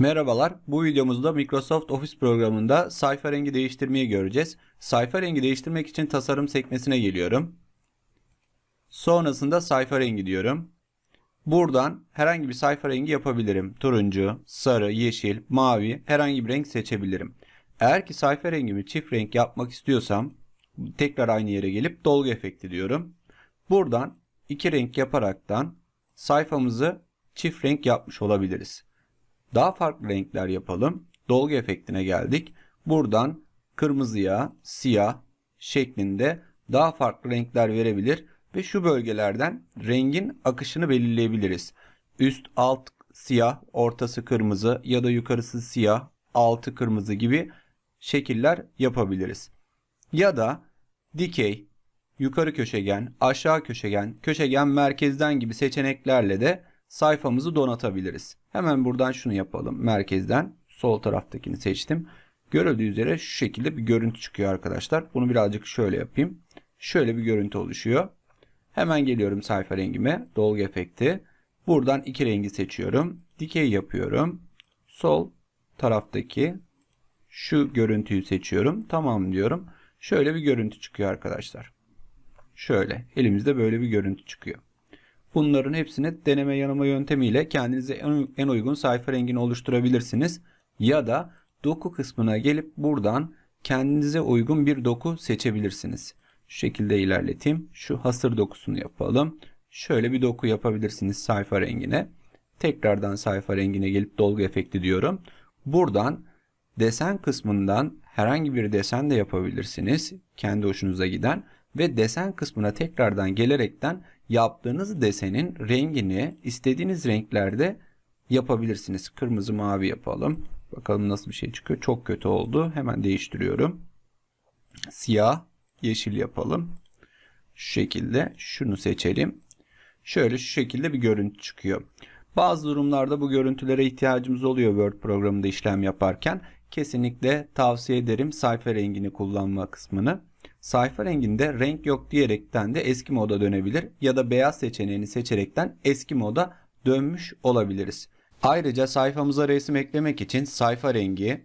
Merhabalar. Bu videomuzda Microsoft Office programında sayfa rengi değiştirmeyi göreceğiz. Sayfa rengi değiştirmek için tasarım sekmesine geliyorum. Sonrasında sayfa rengi diyorum. Buradan herhangi bir sayfa rengi yapabilirim. Turuncu, sarı, yeşil, mavi herhangi bir renk seçebilirim. Eğer ki sayfa rengimi çift renk yapmak istiyorsam tekrar aynı yere gelip dolgu efekti diyorum. Buradan iki renk yaparaktan sayfamızı çift renk yapmış olabiliriz. Daha farklı renkler yapalım. Dolgu efektine geldik. Buradan kırmızıya, siyah şeklinde daha farklı renkler verebilir ve şu bölgelerden rengin akışını belirleyebiliriz. Üst, alt siyah, ortası kırmızı ya da yukarısı siyah, altı kırmızı gibi şekiller yapabiliriz. Ya da dikey, yukarı köşegen, aşağı köşegen, köşegen merkezden gibi seçeneklerle de sayfamızı donatabiliriz. Hemen buradan şunu yapalım. Merkezden sol taraftakini seçtim. Görüldüğü üzere şu şekilde bir görüntü çıkıyor arkadaşlar. Bunu birazcık şöyle yapayım. Şöyle bir görüntü oluşuyor. Hemen geliyorum sayfa rengime. Dolgu efekti. Buradan iki rengi seçiyorum. Dikey yapıyorum. Sol taraftaki şu görüntüyü seçiyorum. Tamam diyorum. Şöyle bir görüntü çıkıyor arkadaşlar. Şöyle elimizde böyle bir görüntü çıkıyor. Bunların hepsini deneme yanılma yöntemiyle kendinize en, uygun sayfa rengini oluşturabilirsiniz. Ya da doku kısmına gelip buradan kendinize uygun bir doku seçebilirsiniz. Şu şekilde ilerleteyim. Şu hasır dokusunu yapalım. Şöyle bir doku yapabilirsiniz sayfa rengine. Tekrardan sayfa rengine gelip dolgu efekti diyorum. Buradan desen kısmından herhangi bir desen de yapabilirsiniz. Kendi hoşunuza giden ve desen kısmına tekrardan gelerekten yaptığınız desenin rengini istediğiniz renklerde yapabilirsiniz. Kırmızı mavi yapalım. Bakalım nasıl bir şey çıkıyor. Çok kötü oldu. Hemen değiştiriyorum. Siyah, yeşil yapalım. Şu şekilde şunu seçelim. Şöyle şu şekilde bir görüntü çıkıyor. Bazı durumlarda bu görüntülere ihtiyacımız oluyor Word programında işlem yaparken. Kesinlikle tavsiye ederim sayfa rengini kullanma kısmını. Sayfa renginde renk yok diyerekten de eski moda dönebilir ya da beyaz seçeneğini seçerekten eski moda dönmüş olabiliriz. Ayrıca sayfamıza resim eklemek için sayfa rengi,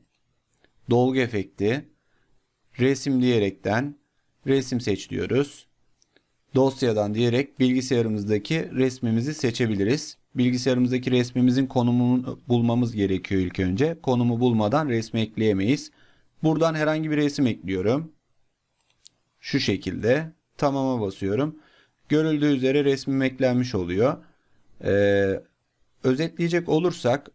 dolgu efekti, resim diyerekten resim seç diyoruz. Dosyadan diyerek bilgisayarımızdaki resmimizi seçebiliriz. Bilgisayarımızdaki resmimizin konumunu bulmamız gerekiyor ilk önce. Konumu bulmadan resmi ekleyemeyiz. Buradan herhangi bir resim ekliyorum. Şu şekilde tamama basıyorum. Görüldüğü üzere resmim eklenmiş oluyor. Ee, özetleyecek olursak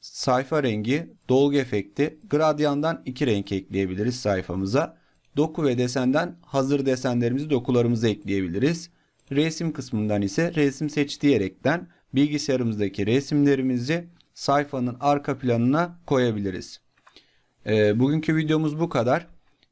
sayfa rengi, dolgu efekti, gradyandan iki renk ekleyebiliriz sayfamıza. Doku ve desenden hazır desenlerimizi dokularımıza ekleyebiliriz. Resim kısmından ise resim seç diyerekten bilgisayarımızdaki resimlerimizi sayfanın arka planına koyabiliriz. Ee, bugünkü videomuz bu kadar.